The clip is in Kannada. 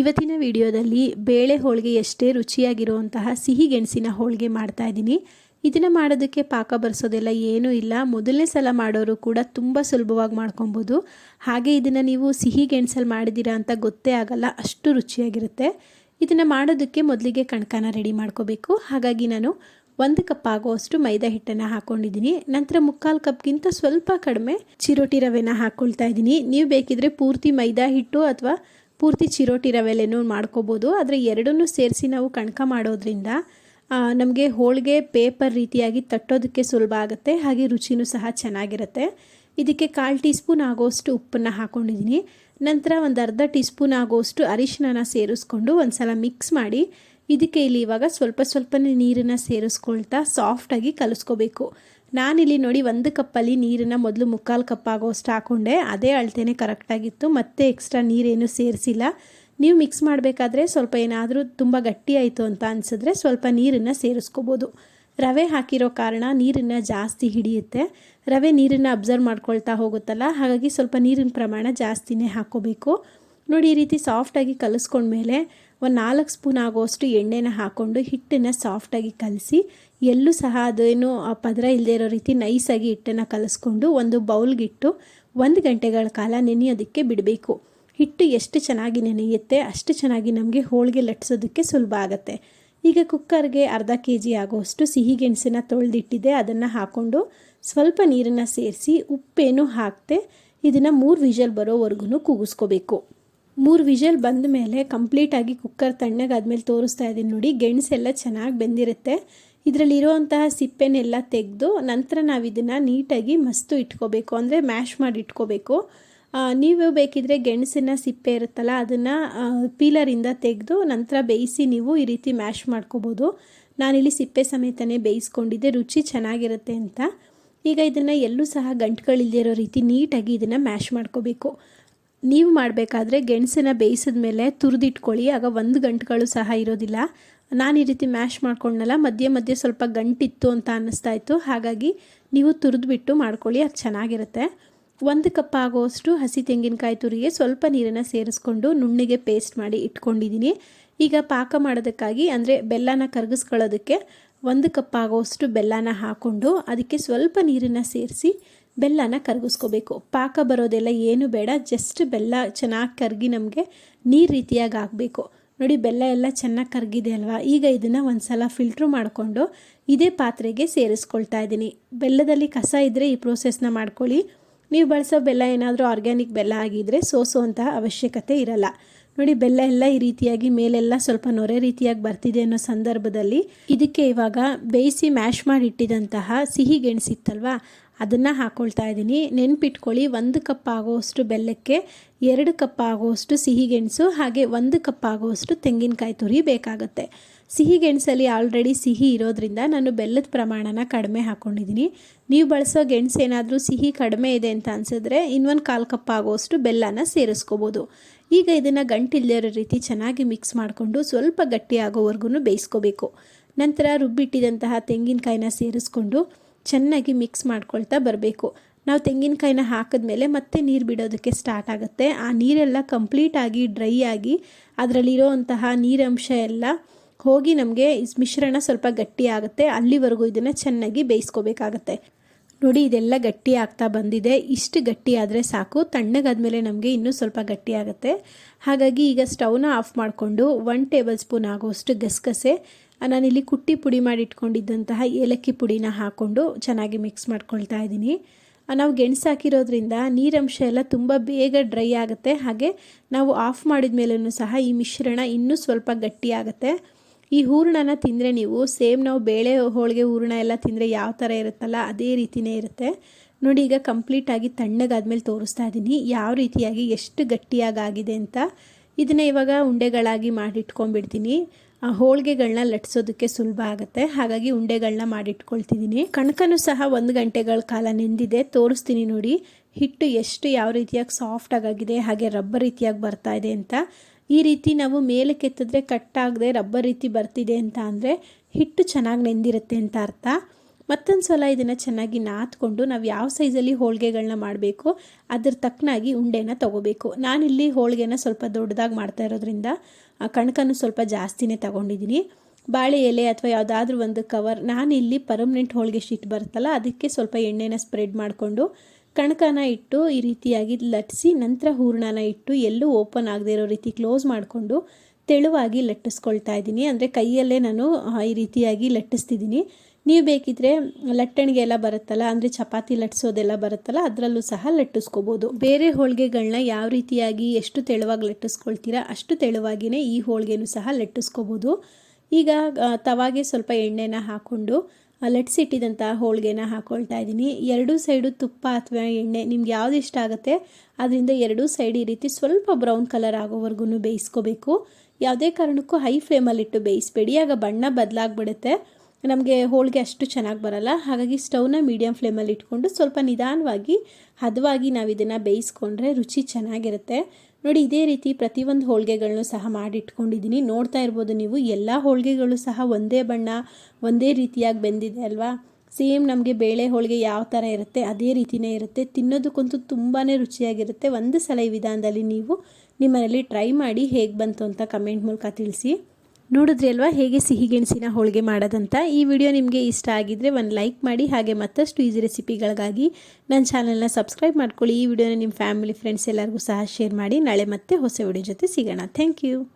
ಇವತ್ತಿನ ವಿಡಿಯೋದಲ್ಲಿ ಬೇಳೆ ಹೋಳಿಗೆ ಎಷ್ಟೇ ರುಚಿಯಾಗಿರುವಂತಹ ಸಿಹಿ ಗೆಣಸಿನ ಹೋಳಿಗೆ ಮಾಡ್ತಾ ಇದ್ದೀನಿ. ಇದನ್ನು ಮಾಡೋದಕ್ಕೆ ಪಾಕ ಬರೆಸೋದೆಲ್ಲ ಏನೂ ಇಲ್ಲ. ಮೊದಲನೇ ಸಲ ಮಾಡೋರು ಕೂಡ ತುಂಬ ಸುಲಭವಾಗಿ ಮಾಡ್ಕೊಬೋದು. ಹಾಗೆ ಇದನ್ನು ನೀವು ಸಿಹಿ ಗೆಣಸಲ್ಲಿ ಮಾಡಿದ್ದೀರಾ ಅಂತ ಗೊತ್ತೇ ಆಗಲ್ಲ, ಅಷ್ಟು ರುಚಿಯಾಗಿರುತ್ತೆ. ಇದನ್ನು ಮಾಡೋದಕ್ಕೆ ಮೊದಲಿಗೆ ಕಣಕನ ರೆಡಿ ಮಾಡ್ಕೋಬೇಕು. ಹಾಗಾಗಿ ನಾನು ಒಂದು ಕಪ್ ಆಗುವಷ್ಟು ಮೈದಾ ಹಿಟ್ಟನ್ನು ಹಾಕ್ಕೊಂಡಿದ್ದೀನಿ ನಂತರ ಮುಕ್ಕಾಲು ಕಪ್ಗಿಂತ ಸ್ವಲ್ಪ ಕಡಿಮೆ ಚಿರೋಟಿ ರವೆನ ಹಾಕ್ಕೊಳ್ತಾ ಇದ್ದೀನಿ. ನೀವು ಬೇಕಿದ್ರೆ ಪೂರ್ತಿ ಮೈದಾ ಹಿಟ್ಟು ಅಥವಾ ಪೂರ್ತಿ ಚಿರೋಟಿ ರವೆಲೇನೂ ಮಾಡ್ಕೋಬೋದು. ಆದರೆ ಎರಡನ್ನೂ ಸೇರಿಸಿ ನಾವು ಕಣಕ ಮಾಡೋದ್ರಿಂದ ನಮಗೆ ಹೋಳಿಗೆ ಪೇಪರ್ ರೀತಿಯಾಗಿ ತಟ್ಟೋದಕ್ಕೆ ಸುಲಭ ಆಗುತ್ತೆ. ಹಾಗೆ ರುಚಿನೂ ಸಹ ಚೆನ್ನಾಗಿರುತ್ತೆ. ಇದಕ್ಕೆ ಕಾಲು ಟೀ ಸ್ಪೂನ್ ಆಗೋಷ್ಟು ಉಪ್ಪನ್ನು ಹಾಕ್ಕೊಂಡಿದ್ದೀನಿ ನಂತರ ಒಂದು ಅರ್ಧ ಟೀ ಸ್ಪೂನ್ ಆಗೋಷ್ಟು ಅರಿಶಿನ ಸೇರಿಸ್ಕೊಂಡು ಒಂದು ಸಲ ಮಿಕ್ಸ್ ಮಾಡಿ, ಇದಕ್ಕೆ ಇಲ್ಲಿ ಇವಾಗ ಸ್ವಲ್ಪ ಸ್ವಲ್ಪನೇ ನೀರನ್ನು ಸೇರಿಸ್ಕೊಳ್ತಾ ಸಾಫ್ಟಾಗಿ ಕಲಿಸ್ಕೋಬೇಕು. ನಾನಿಲ್ಲಿ ನೋಡಿ ಒಂದು ಕಪ್ಪಲ್ಲಿ ನೀರನ್ನು ಮೊದಲು ಮುಕ್ಕಾಲು ಕಪ್ ಆಗೋಷ್ಟು ಹಾಕ್ಕೊಂಡೆ ಅದೇ ಅಳತೆನೇ ಕರೆಕ್ಟಾಗಿತ್ತು ಮತ್ತೆ ಎಕ್ಸ್ಟ್ರಾ ನೀರೇನು ಸೇರಿಸಿಲ್ಲ. ನೀವು ಮಿಕ್ಸ್ ಮಾಡಬೇಕಾದ್ರೆ ಸ್ವಲ್ಪ ಏನಾದರೂ ತುಂಬ ಗಟ್ಟಿ ಆಯಿತು ಅಂತ ಅನಿಸಿದ್ರೆ ಸ್ವಲ್ಪ ನೀರನ್ನು ಸೇರಿಸ್ಕೋಬೋದು. ರವೆ ಹಾಕಿರೋ ಕಾರಣ ನೀರನ್ನು ಜಾಸ್ತಿ ಹಿಡಿಯುತ್ತೆ. ರವೆ ನೀರನ್ನು ಅಬ್ಸರ್ವ್ ಮಾಡ್ಕೊಳ್ತಾ ಹೋಗುತ್ತಲ್ಲ, ಹಾಗಾಗಿ ಸ್ವಲ್ಪ ನೀರಿನ ಪ್ರಮಾಣ ಜಾಸ್ತಿನೇ ಹಾಕ್ಕೋಬೇಕು ನೋಡಿ, ಈ ರೀತಿ ಸಾಫ್ಟಾಗಿ ಕಲಿಸ್ಕೊಂಡ್ಮೇಲೆ ಒಂದು ನಾಲ್ಕು ಸ್ಪೂನ್ ಆಗೋಷ್ಟು ಎಣ್ಣೆನ ಹಾಕ್ಕೊಂಡು ಹಿಟ್ಟನ್ನು ಸಾಫ್ಟಾಗಿ ಕಲಸಿ, ಎಲ್ಲೂ ಸಹ ಅದೇನು ಪದರ ಇಲ್ಲದೆ ಇರೋ ರೀತಿ ನೈಸಾಗಿ ಹಿಟ್ಟನ್ನು ಕಲಿಸ್ಕೊಂಡು ಒಂದು ಬೌಲ್ಗಿಟ್ಟು ಒಂದು ಗಂಟೆಗಳ ಕಾಲ ನೆನೆಯೋದಕ್ಕೆ ಬಿಡಬೇಕು. ಹಿಟ್ಟು ಎಷ್ಟು ಚೆನ್ನಾಗಿ ನೆನೆಯುತ್ತೆ, ಅಷ್ಟು ಚೆನ್ನಾಗಿ ನಮಗೆ ಹೋಳಿಗೆ ಲಟ್ಟಿಸೋದಕ್ಕೆ ಸುಲಭ ಆಗುತ್ತೆ. ಈಗ ಕುಕ್ಕರ್ಗೆ ಅರ್ಧ ಕೆ ಜಿ ಆಗೋಷ್ಟು ಸಿಹಿ ಗೆಣಸಿನ ತೊಳೆದಿಟ್ಟಿದೆ, ಅದನ್ನು ಹಾಕ್ಕೊಂಡು ಸ್ವಲ್ಪ ನೀರನ್ನು ಸೇರಿಸಿ ಉಪ್ಪೇನು ಹಾಕ್ತೆ, ಇದನ್ನು ಮೂರು ವಿಷಲ್ ಬರೋವರೆಗೂ ಕೂಗಿಸ್ಕೋಬೇಕು. ಮೂರು ವಿಷಲ್ ಬಂದ ಮೇಲೆ ಕಂಪ್ಲೀಟಾಗಿ ಕುಕ್ಕರ್ ತಣ್ಣಗಾದ್ಮೇಲೆ ತೋರಿಸ್ತಾ ಇದ್ದೀನಿ ನೋಡಿ ಗೆಣಸೆಲ್ಲ ಚೆನ್ನಾಗಿ ಬೆಂದಿರುತ್ತೆ. ಇದರಲ್ಲಿರುವಂತಹ ಸಿಪ್ಪೆನೆಲ್ಲ ತೆಗೆದು ನಂತರ ನಾವು ಇದನ್ನು ನೀಟಾಗಿ ಮಸ್ತು ಇಟ್ಕೋಬೇಕು, ಅಂದರೆ ಮ್ಯಾಶ್ ಮಾಡಿ ಇಟ್ಕೋಬೇಕು. ನೀವು ಬೇಕಿದ್ರೆ ಗೆಣಸಿನ ಸಿಪ್ಪೆ ಇರುತ್ತಲ್ಲ, ಅದನ್ನು ಪೀಲರಿಂದ ತೆಗೆದು ನಂತರ ಬೇಯಿಸಿ ನೀವು ಈ ರೀತಿ ಮ್ಯಾಶ್ ಮಾಡ್ಕೋಬೋದು. ನಾನಿಲ್ಲಿ ಸಿಪ್ಪೆ ಸಮೇತನೇ ಬೇಯಿಸ್ಕೊಂಡಿದ್ದೆ, ರುಚಿ ಚೆನ್ನಾಗಿರುತ್ತೆ ಅಂತ. ಈಗ ಇದನ್ನು ಎಲ್ಲೂ ಸಹ ಗಂಟುಗಳಿಲ್ಲದೆ ಇರೋ ರೀತಿ ನೀಟಾಗಿ ಇದನ್ನು ಮ್ಯಾಶ್ ಮಾಡ್ಕೋಬೇಕು. ನೀವು ಮಾಡಬೇಕಾದ್ರೆ ಗೆಣಸಿನ ಬೇಯಿಸಿದ ಮೇಲೆ ತುರಿದಿಟ್ಕೊಳ್ಳಿ. ಆಗ ಒಂದು ಗಂಟುಗಳು ಸಹ ಇರೋದಿಲ್ಲ. ನಾನು ಈ ರೀತಿ ಮ್ಯಾಶ್ ಮಾಡ್ಕೊಂಡಲ್ಲ ಮಧ್ಯೆ ಮಧ್ಯೆ ಸ್ವಲ್ಪ ಗಂಟಿತ್ತು ಅಂತ ಅನ್ನಿಸ್ತಾ ಇತ್ತು. ಹಾಗಾಗಿ ನೀವು ತುರಿದ್ಬಿಟ್ಟು ಮಾಡ್ಕೊಳ್ಳಿ, ಅದು ಚೆನ್ನಾಗಿರುತ್ತೆ. ಒಂದು ಕಪ್ ಆಗೋಷ್ಟು ಹಸಿ ತೆಂಗಿನಕಾಯಿ ತುರಿಗೆ ಸ್ವಲ್ಪ ನೀರನ್ನು ಸೇರಿಸ್ಕೊಂಡು ನುಣ್ಣಿಗೆ ಪೇಸ್ಟ್ ಮಾಡಿ ಇಟ್ಕೊಂಡಿದ್ದೀನಿ. ಈಗ ಪಾಕ ಮಾಡೋದಕ್ಕಾಗಿ, ಅಂದರೆ ಬೆಲ್ಲನ ಕರಗಿಸ್ಕೊಳ್ಳೋದಕ್ಕೆ ಒಂದು ಕಪ್ ಆಗೋಷ್ಟು ಬೆಲ್ಲನ ಹಾಕ್ಕೊಂಡು ಅದಕ್ಕೆ ಸ್ವಲ್ಪ ನೀರನ್ನು ಸೇರಿಸಿ ಬೆಲ್ಲನ ಕರಗಿಸ್ಕೋಬೇಕು. ಪಾಕ ಬರೋದೆಲ್ಲ ಏನು ಬೇಡ ಜಸ್ಟ್ ಬೆಲ್ಲ ಚೆನ್ನಾಗಿ ಕರಗಿ ನಮಗೆ ನೀರು ರೀತಿಯಾಗಿ ಆಗಬೇಕು ನೋಡಿ, ಬೆಲ್ಲ ಎಲ್ಲ ಚೆನ್ನಾಗಿ ಕರಗಿದೆ ಅಲ್ವಾ? ಈಗ ಇದನ್ನು ಒಂದು ಸಲ ಫಿಲ್ಟ್ರ್ ಮಾಡಿಕೊಂಡು ಇದೇ ಪಾತ್ರೆಗೆ ಸೇರಿಸ್ಕೊಳ್ತಾ ಇದ್ದೀನಿ. ಬೆಲ್ಲದಲ್ಲಿ ಕಸ ಇದ್ದರೆ ಈ ಪ್ರೋಸೆಸ್ನ ಮಾಡ್ಕೊಳ್ಳಿ. ನೀವು ಬಳಸೋ ಬೆಲ್ಲ ಏನಾದರೂ ಆರ್ಗ್ಯಾನಿಕ್ ಬೆಲ್ಲ ಆಗಿದ್ದರೆ ಸೋಸುವಂತಹ ಅವಶ್ಯಕತೆ ಇರಲ್ಲ. ನೋಡಿ, ಬೆಲ್ಲ ಎಲ್ಲ ಈ ರೀತಿಯಾಗಿ ಮೇಲೆಲ್ಲ ಸ್ವಲ್ಪ ನೊರೆ ರೀತಿಯಾಗಿ ಬರ್ತಿದೆ ಅನ್ನೋ ಸಂದರ್ಭದಲ್ಲಿ ಇದಕ್ಕೆ ಇವಾಗ ಬೇಯಿಸಿ ಮ್ಯಾಶ್ ಮಾಡಿ ಇಟ್ಟಿದಂತಹ ಸಿಹಿ ಗೆಣಸಿತ್ತಲ್ವಾ? ಅದನ್ನು ಹಾಕ್ಕೊಳ್ತಾ ಇದ್ದೀನಿ. ನೆನ್ಪಿಟ್ಕೊಳ್ಳಿ, ಒಂದು ಕಪ್ ಆಗೋವಷ್ಟು ಬೆಲ್ಲಕ್ಕೆ, ಎರಡು ಕಪ್ ಆಗೋವಷ್ಟು ಸಿಹಿ ಗೆಣಸು ಹಾಗೆ ಒಂದು ಕಪ್ ಆಗೋಷ್ಟು ತೆಂಗಿನಕಾಯಿ ತುರಿ ಬೇಕಾಗುತ್ತೆ. ಸಿಹಿ ಗೆಣಸಲ್ಲಿ ಆಲ್ರೆಡಿ ಸಿಹಿ ಇರೋದ್ರಿಂದ ನಾನು ಬೆಲ್ಲದ ಪ್ರಮಾಣನ ಕಡಿಮೆ ಹಾಕ್ಕೊಂಡಿದ್ದೀನಿ ನೀವು ಬಳಸೋ ಗೆಣಸು ಏನಾದರೂ ಸಿಹಿ ಕಡಿಮೆ ಇದೆ ಅಂತ ಅನಿಸಿದ್ರೆ ಇನ್ನೊಂದು ಕಾಲು ಕಪ್ ಆಗೋಷ್ಟು ಬೆಲ್ಲನ ಸೇರಿಸ್ಕೋಬೋದು. ಈಗ ಇದನ್ನು ಗಂಟಿಲ್ಲದಿರೋ ರೀತಿ ಚೆನ್ನಾಗಿ ಮಿಕ್ಸ್ ಮಾಡಿಕೊಂಡು ಸ್ವಲ್ಪ ಗಟ್ಟಿಯಾಗೋವರೆಗೂ ಬೇಯಿಸ್ಕೋಬೇಕು. ನಂತರ ರುಬ್ಬಿಟ್ಟಿದಂತಹ ತೆಂಗಿನಕಾಯಿನ ಸೇರಿಸ್ಕೊಂಡು ಚೆನ್ನಾಗಿ ಮಿಕ್ಸ್ ಮಾಡ್ಕೊಳ್ತಾ ಬರಬೇಕು. ನಾವು ತೆಂಗಿನಕಾಯಿನ ಹಾಕಿದ್ಮೇಲೆ ಮತ್ತೆ ನೀರು ಬಿಡೋದಕ್ಕೆ ಸ್ಟಾರ್ಟ್ ಆಗುತ್ತೆ. ಆ ನೀರೆಲ್ಲ ಕಂಪ್ಲೀಟಾಗಿ ಡ್ರೈ ಆಗಿ ಅದರಲ್ಲಿರೋವಂತಹ ನೀರಂಶ ಎಲ್ಲ ಹೋಗಿ ನಮಗೆ ಮಿಶ್ರಣ ಸ್ವಲ್ಪ ಗಟ್ಟಿ ಆಗುತ್ತೆ. ಅಲ್ಲಿವರೆಗೂ ಇದನ್ನು ಚೆನ್ನಾಗಿ ಬೇಯಿಸ್ಕೋಬೇಕಾಗತ್ತೆ. ನೋಡಿ, ಇದೆಲ್ಲ ಗಟ್ಟಿ ಆಗ್ತಾ ಬಂದಿದೆ. ಇಷ್ಟು ಗಟ್ಟಿ ಆದರೆ ಸಾಕು. ತಣ್ಣಗಾದ್ಮೇಲೆ ನಮಗೆ ಇನ್ನೂ ಸ್ವಲ್ಪ ಗಟ್ಟಿ ಆಗುತ್ತೆ. ಹಾಗಾಗಿ ಈಗ ಸ್ಟವ್ನ ಆಫ್ ಮಾಡಿಕೊಂಡು ಒನ್ ಟೇಬಲ್ ಸ್ಪೂನ್ ಆಗೋಷ್ಟು ಗಸಗಸೆ ನಾನಿಲ್ಲಿ ಕುಟ್ಟಿ ಪುಡಿ ಮಾಡಿ ಇಟ್ಕೊಂಡಿದ್ದಂತಹ ಏಲಕ್ಕಿ ಪುಡಿನ ಹಾಕ್ಕೊಂಡು ಚೆನ್ನಾಗಿ ಮಿಕ್ಸ್ ಮಾಡ್ಕೊಳ್ತಾ ಇದ್ದೀನಿ. ನಾವು ಗೆಣಸು ಹಾಕಿರೋದ್ರಿಂದ ನೀರಂಶ ಎಲ್ಲ ತುಂಬ ಬೇಗ ಡ್ರೈ ಆಗುತ್ತೆ. ಹಾಗೆ ನಾವು ಆಫ್ ಮಾಡಿದ ಮೇಲೂ ಸಹ ಈ ಮಿಶ್ರಣ ಇನ್ನೂ ಸ್ವಲ್ಪ ಗಟ್ಟಿ ಆಗುತ್ತೆ. ಈ ಹೂರಣನ ತಿಂದರೆ ನೀವು ಸೇಮ್ ನಾವು ಬೇಳೆ ಹೋಳಿಗೆ ಹೂರಣ ಎಲ್ಲ ತಿಂದರೆ ಯಾವ ಥರ ಇರುತ್ತಲ್ಲ ಅದೇ ರೀತಿಯೇ ಇರುತ್ತೆ. ನೋಡಿ ಈಗ ಕಂಪ್ಲೀಟಾಗಿ ತಣ್ಣಗಾದ್ಮೇಲೆ ತೋರಿಸ್ತಾ ಇದ್ದೀನಿ ಯಾವ ರೀತಿಯಾಗಿ ಎಷ್ಟು ಗಟ್ಟಿಯಾಗಿ ಆಗಿದೆ ಅಂತ. ಇದನ್ನು ಇವಾಗ ಉಂಡೆಗಳಾಗಿ ಮಾಡಿಟ್ಕೊಂಡ್ಬಿಡ್ತೀನಿ. ಹೋಳಿಗೆಗಳನ್ನ ಲಟ್ಸೋದಕ್ಕೆ ಸುಲಭ ಆಗುತ್ತೆ. ಹಾಗಾಗಿ ಉಂಡೆಗಳನ್ನ ಮಾಡಿಟ್ಕೊಳ್ತಿದ್ದೀನಿ ಕಣಕನೂ ಸಹ ಒಂದು ಗಂಟೆಗಳ ಕಾಲ ನೆಂದಿದೆ. ತೋರಿಸ್ತೀನಿ ನೋಡಿ. ಹಿಟ್ಟು ಎಷ್ಟು ಯಾವ ರೀತಿಯಾಗಿ ಸಾಫ್ಟ್ ಆಗಾಗಿದೆ, ಹಾಗೆ ರಬ್ಬರ್ ರೀತಿಯಾಗಿ ಬರ್ತಾ ಇದೆ ಅಂತ. ಈ ರೀತಿ ನಾವು ಮೇಲೆ ಕೆತ್ತಿದ್ರೆ ಕಟ್ಟಾಗದೆ ರಬ್ಬರ್ ರೀತಿ ಬರ್ತಿದೆ ಅಂತ ಅಂದರೆ ಹಿಟ್ಟು ಚೆನ್ನಾಗಿ ನೆಂದಿರುತ್ತೆ ಅಂತ ಅರ್ಥ. ಮತ್ತೊಂದು ಸಲ ಇದನ್ನು ಚೆನ್ನಾಗಿ ನಾದ್ಕೊಂಡು ನಾವು ಯಾವ ಸೈಜಲ್ಲಿ ಹೋಳಿಗೆಗಳನ್ನ ಮಾಡಬೇಕು ಅದ್ರ ತಕ್ಕನಾಗಿ ಉಂಡೆನ ತೊಗೋಬೇಕು. ನಾನಿಲ್ಲಿ ಹೋಳಿಗೆನ ಸ್ವಲ್ಪ ದೊಡ್ಡದಾಗಿ ಮಾಡ್ತಾ ಇರೋದ್ರಿಂದ ಕಣಕನ್ನು ಸ್ವಲ್ಪ ಜಾಸ್ತಿನೇ ತಗೊಂಡಿದ್ದೀನಿ ಬಾಳೆ ಎಲೆ ಅಥವಾ ಯಾವುದಾದ್ರೂ ಒಂದು ಕವರ್ ನಾನಿಲ್ಲಿ ಪರ್ಮನೆಂಟ್ ಹೋಳಿಗೆ ಶೀಟ್ ಬರುತ್ತಲ್ಲ, ಅದಕ್ಕೆ ಸ್ವಲ್ಪ ಎಣ್ಣೆನ ಸ್ಪ್ರೆಡ್ ಮಾಡಿಕೊಂಡು ಕಣಕನ ಇಟ್ಟು ಈ ರೀತಿಯಾಗಿ ಲಟ್ಟಿಸಿ ನಂತರ ಹೂರಣನ ಇಟ್ಟು ಎಲ್ಲೂ ಓಪನ್ ಆಗದೆ ಇರೋ ರೀತಿ ಕ್ಲೋಸ್ ಮಾಡಿಕೊಂಡು ತೆಳುವಾಗಿ ಲಟ್ಟಿಸ್ಕೊಳ್ತಾ ಇದ್ದೀನಿ. ಅಂದರೆ ಕೈಯಲ್ಲೇ ನಾನು ಈ ರೀತಿಯಾಗಿ ಲಟ್ಟಿಸ್ತಿದ್ದೀನಿ ನೀವು ಬೇಕಿದ್ರೆ ಲಟ್ಟಣಿಗೆ ಎಲ್ಲ ಬರುತ್ತಲ್ಲ, ಅಂದರೆ ಚಪಾತಿ ಲಟ್ಟಿಸೋದೆಲ್ಲ ಬರುತ್ತಲ್ಲ, ಅದರಲ್ಲೂ ಸಹ ಲಟ್ಟಿಸ್ಕೋಬೋದು. ಬೇರೆ ಹೋಳಿಗೆಗಳನ್ನ ಯಾವ ರೀತಿಯಾಗಿ ಎಷ್ಟು ತೆಳುವಾಗಿ ಲಟ್ಟಿಸ್ಕೊಳ್ತೀರಾ ಅಷ್ಟು ತೆಳುವಾಗಿಯೇ ಈ ಹೋಳಿಗೆನೂ ಸಹ ಲಟ್ಟಿಸ್ಕೋಬೋದು. ಈಗ ತವಾಗೆ ಸ್ವಲ್ಪ ಎಣ್ಣೆನ ಹಾಕ್ಕೊಂಡು ಲಟ್ಸಿಟ್ಟಿದಂಥ ಹೋಳಿಗೆನ ಹಾಕ್ಕೊಳ್ತಾ ಇದ್ದೀನಿ. ಎರಡೂ ಸೈಡು ತುಪ್ಪ ಅಥವಾ ಎಣ್ಣೆ ನಿಮ್ಗೆ ಯಾವ್ದು ಇಷ್ಟ ಆಗುತ್ತೆ, ಅದರಿಂದ ಎರಡೂ ಸೈಡ್ ಈ ರೀತಿ ಸ್ವಲ್ಪ ಬ್ರೌನ್ ಕಲರ್ ಆಗೋವರೆಗೂ ಬೇಯಿಸ್ಕೋಬೇಕು. ಯಾವುದೇ ಕಾರಣಕ್ಕೂ ಹೈ ಫ್ಲೇಮಲ್ಲಿಟ್ಟು ಬೇಯಿಸಬೇಡಿ. ಆಗ ಬಣ್ಣ ಬದಲಾಗ್ಬಿಡುತ್ತೆ. ನಮಗೆ ಹೋಳಿಗೆ ಅಷ್ಟು ಚೆನ್ನಾಗಿ ಬರಲ್ಲ. ಹಾಗಾಗಿ ಸ್ಟವ್ನ ಮೀಡಿಯಂ ಫ್ಲೇಮಲ್ಲಿ ಇಟ್ಕೊಂಡು ಸ್ವಲ್ಪ ನಿಧಾನವಾಗಿ, ಹದವಾಗಿ ನಾವು ಇದನ್ನು ಬೇಯಿಸ್ಕೊಂಡ್ರೆ ರುಚಿ ಚೆನ್ನಾಗಿರುತ್ತೆ. ನೋಡಿ, ಇದೇ ರೀತಿ ಪ್ರತಿಯೊಂದು ಹೋಳಿಗೆಗಳನ್ನು ಸಹ ಮಾಡಿಟ್ಕೊಂಡಿದ್ದೀನಿ ನೋಡ್ತಾ ಇರ್ಬೋದು ನೀವು, ಎಲ್ಲ ಹೋಳಿಗೆಗಳು ಸಹ ಒಂದೇ ಬಣ್ಣ, ಒಂದೇ ರೀತಿಯಾಗಿ ಬೆಂದಿದೆ ಅಲ್ವಾ? ಸೇಮ್ ನಮಗೆ ಬೇಳೆ ಹೋಳಿಗೆ ಯಾವ ಥರ ಇರುತ್ತೆ, ಅದೇ ರೀತಿಯೇ ಇರುತ್ತೆ. ತಿನ್ನೋದಕ್ಕಂತೂ ತುಂಬಾ ರುಚಿಯಾಗಿರುತ್ತೆ. ಒಂದು ಸಲ ಈ ವಿಧಾನದಲ್ಲಿ ನೀವು ನಿಮ್ಮನೇಲಿ ಟ್ರೈ ಮಾಡಿ ಹೇಗೆ ಬಂತು ಅಂತ ಕಮೆಂಟ್ ಮೂಲಕ ತಿಳಿಸಿ. ನೋಡಿದ್ರಿ ಅಲ್ವಾ? ಹೇಗೆ ಸಿಹಿ ಗೆಣಸಿನ ಹೋಳಿಗೆ ಮಾಡೋದಂತ? ಈ ವಿಡಿಯೋ ನಿಮಗೆ ಇಷ್ಟ ಆಗಿದ್ರೆ ಒಂದು ಲೈಕ್ ಮಾಡಿ, ಹಾಗೆ ಮತ್ತಷ್ಟು ಈಸಿ ರೆಸಿಪಿಗಳಿಗಾಗಿ ನನ್ನ ಚಾನಲ್ನ ಸಬ್ಸ್ಕ್ರೈಬ್ ಮಾಡ್ಕೊಳ್ಳಿ. ಈ ವಿಡಿಯೋನ ನಿಮ್ಮ ಫ್ಯಾಮಿಲಿ, ಫ್ರೆಂಡ್ಸ್ ಎಲ್ಲರಿಗೂ ಸಹ ಶೇರ್ ಮಾಡಿ. ನಾಳೆ ಮತ್ತೆ ಹೊಸ ವಿಡಿಯೋ ಜೊತೆ ಸಿಗೋಣ. Thank you.